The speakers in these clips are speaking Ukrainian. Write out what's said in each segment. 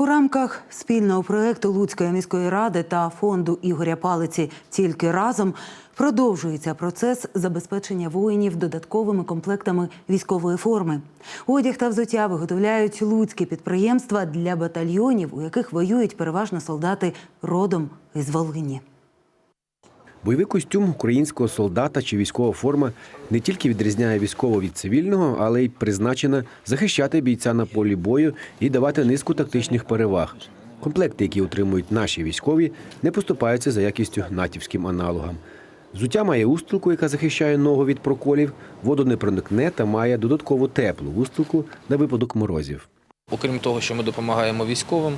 У рамках спільного проекту Луцької міської ради та фонду Ігоря Палиці тільки разом продовжується процес забезпечення воїнів додатковими комплектами військової форми. Одяг та взуття виготовляють луцькі підприємства для батальйонів, у яких воюють переважно солдати родом із Волині. Бойовий костюм українського солдата чи військова форма не тільки відрізняє військового від цивільного, але й призначена захищати бійця на полі бою і давати низку тактичних переваг. Комплекти, які отримують наші військові, не поступаються за якістю натівським аналогам. Взуття має устилку, яка захищає ногу від проколів, воду не проникне та має додаткову теплу устилку на випадок морозів. Окрім того, що ми допомагаємо військовим,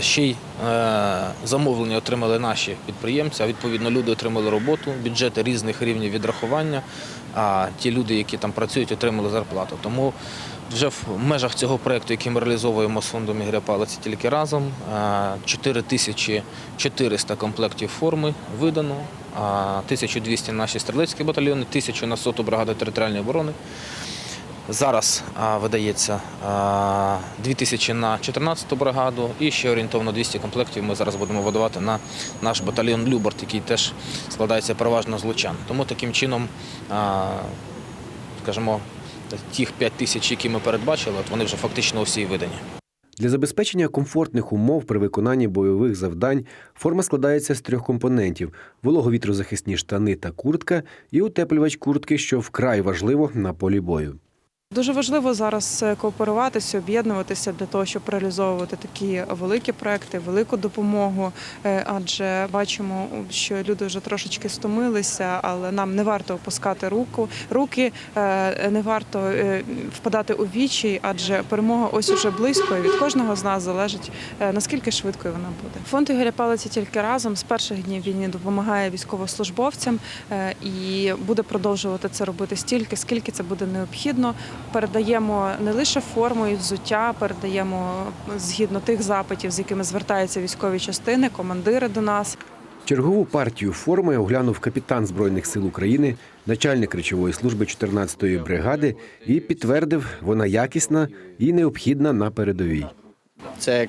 ще й е, замовлення отримали наші підприємці, а відповідно люди отримали роботу, бюджети різних рівнів відрахування, а ті люди, які там працюють, отримали зарплату. Тому вже в межах цього проєкту, який ми реалізовуємо з фондом Ігоря Палиці тільки разом, е, 4400 комплектів форми видано, 1200 наші стрілецькі батальйони, 1000 на соту бригади територіальної оборони. Зараз видається а, 2000 на 14-ту бригаду і ще орієнтовно 200 комплектів ми зараз будемо видавати на наш батальйон Любарт, який теж складається переважно з лучан. Тому таким чином, скажімо, тих 5 тисяч, які ми передбачили, от вони вже фактично усі видані. Для забезпечення комфортних умов при виконанні бойових завдань форма складається з трьох компонентів: вологовітрозахисні штани та куртка і утеплювач куртки, що вкрай важливо на полі бою. Дуже важливо зараз е, кооперуватися, об'єднуватися для того, щоб реалізовувати такі великі проекти, велику допомогу. Е, Адже бачимо, що люди вже трошечки стомилися, але нам не варто опускати руку, руки, е, не варто впадати у вічі, адже перемога ось уже близько. І від кожного з нас залежить наскільки швидкою вона буде. Фонд Ігоря Палиці тільки разом з перших днів війни допомагає військовослужбовцям і буде продовжувати це робити стільки, скільки це буде необхідно. Передаємо не лише форму і взуття, передаємо згідно тих запитів, з якими звертаються військові частини, командири до нас. Чергову партію форми оглянув капітан Збройних сил України, начальник речової служби 14-ї бригади і підтвердив, вона якісна і необхідна на передовій. Це як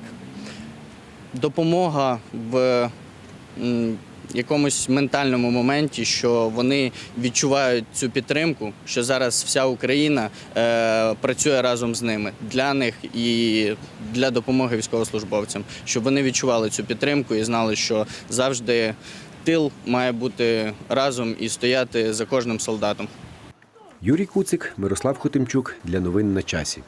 допомога в якомусь ментальному моменті, що вони відчувають цю підтримку, що зараз вся Україна е, працює разом з ними для них і для допомоги військовослужбовцям, щоб вони відчували цю підтримку і знали, що завжди тил має бути разом і стояти за кожним солдатом. Юрій Куцик, Мирослав Хотимчук для новин на часі.